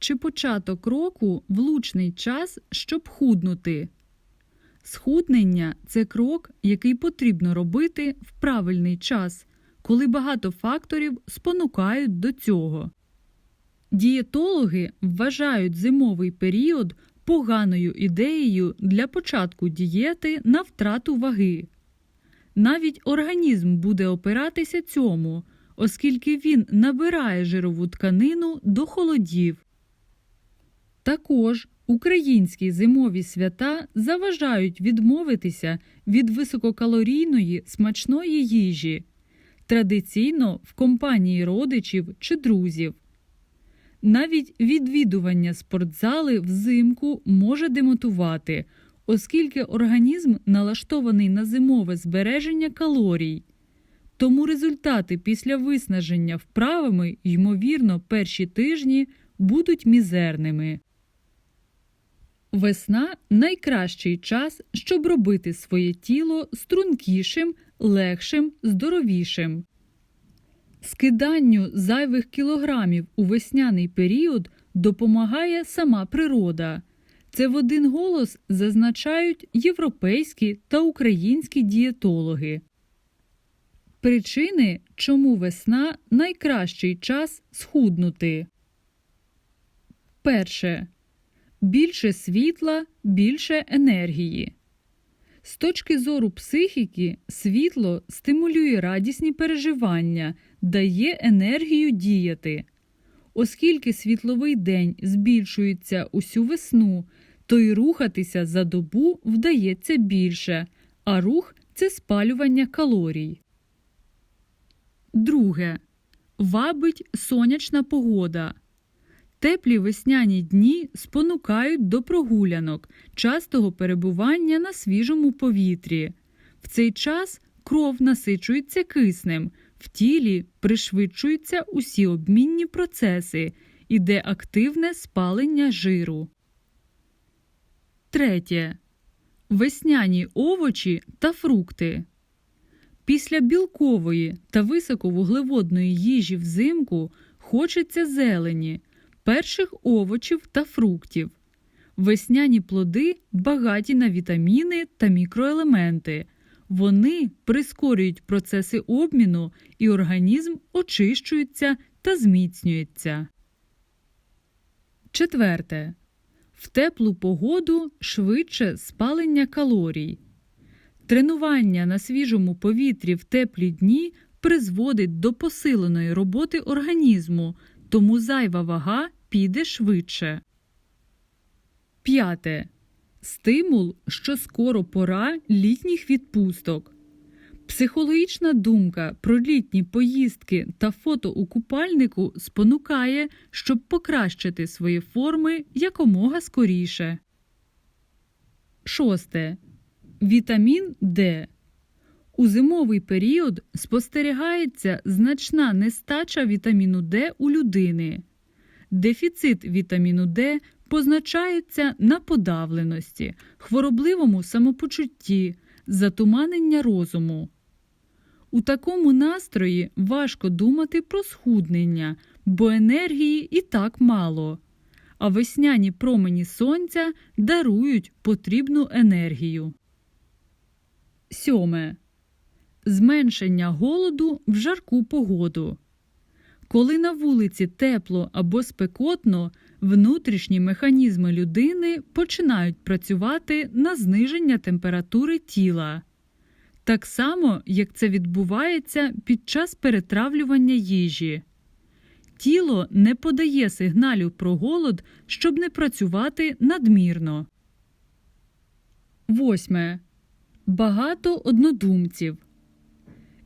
Чи початок року влучний час, щоб худнути? Схуднення це крок, який потрібно робити в правильний час, коли багато факторів спонукають до цього. Дієтологи вважають зимовий період поганою ідеєю для початку дієти на втрату ваги. Навіть організм буде опиратися цьому, оскільки він набирає жирову тканину до холодів. Також українські зимові свята заважають відмовитися від висококалорійної смачної їжі, традиційно в компанії родичів чи друзів. Навіть відвідування спортзали взимку може демотувати, оскільки організм налаштований на зимове збереження калорій. Тому результати після виснаження вправами, ймовірно, перші тижні будуть мізерними. Весна найкращий час, щоб робити своє тіло стрункішим, легшим, здоровішим. Скиданню зайвих кілограмів у весняний період допомагає сама природа. Це в один голос зазначають європейські та українські дієтологи. Причини, чому весна найкращий час схуднути. Перше. Більше світла, більше енергії. З точки зору психіки, світло стимулює радісні переживання, дає енергію діяти. Оскільки світловий день збільшується усю весну, то й рухатися за добу вдається більше, а рух це спалювання калорій. Друге. Вабить сонячна погода. Теплі весняні дні спонукають до прогулянок, частого перебування на свіжому повітрі. В цей час кров насичується киснем, в тілі пришвидшуються усі обмінні процеси, іде активне спалення жиру. Третє. Весняні овочі та фрукти. Після білкової та високовуглеводної їжі взимку хочеться зелені, перших овочів та фруктів. Весняні плоди багаті на вітаміни та мікроелементи. Вони прискорюють процеси обміну і організм очищується та зміцнюється. Четверте. В теплу погоду швидше спалення калорій. Тренування на свіжому повітрі в теплі дні призводить до посиленої роботи організму, тому зайва вага піде швидше. П'яте. Стимул, що скоро пора літніх відпусток. Психологічна думка про літні поїздки та фото у купальнику спонукає, щоб покращити свої форми якомога скоріше. Шосте. Вітамін Д. У зимовий період спостерігається значна нестача вітаміну Д у людини. Дефіцит вітаміну Д позначається на подавленості, хворобливому самопочутті, затуманення розуму. У такому настрої важко думати про схуднення, бо енергії і так мало. А весняні промені сонця дарують потрібну енергію. Сьоме. Зменшення голоду в жарку погоду. Коли на вулиці тепло або спекотно, внутрішні механізми людини починають працювати на зниження температури тіла. Так само, як це відбувається під час перетравлювання їжі. Тіло не подає сигналів про голод, щоб не працювати надмірно. Восьме. Багато однодумців.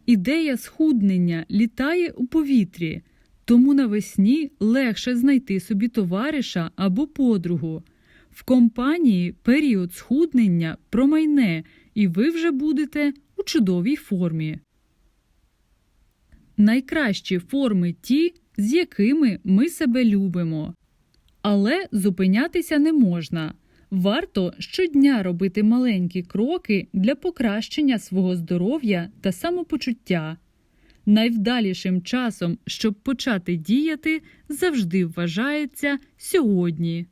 Ідея схуднення літає у повітрі, тому навесні легше знайти собі товариша або подругу. В компанії період схуднення промайне, і ви вже будете у чудовій формі. Найкращі форми ті, з якими ми себе любимо. Але зупинятися не можна. Варто щодня робити маленькі кроки для покращення свого здоров'я та самопочуття. Найвдалішим часом, щоб почати діяти, завжди вважається сьогодні.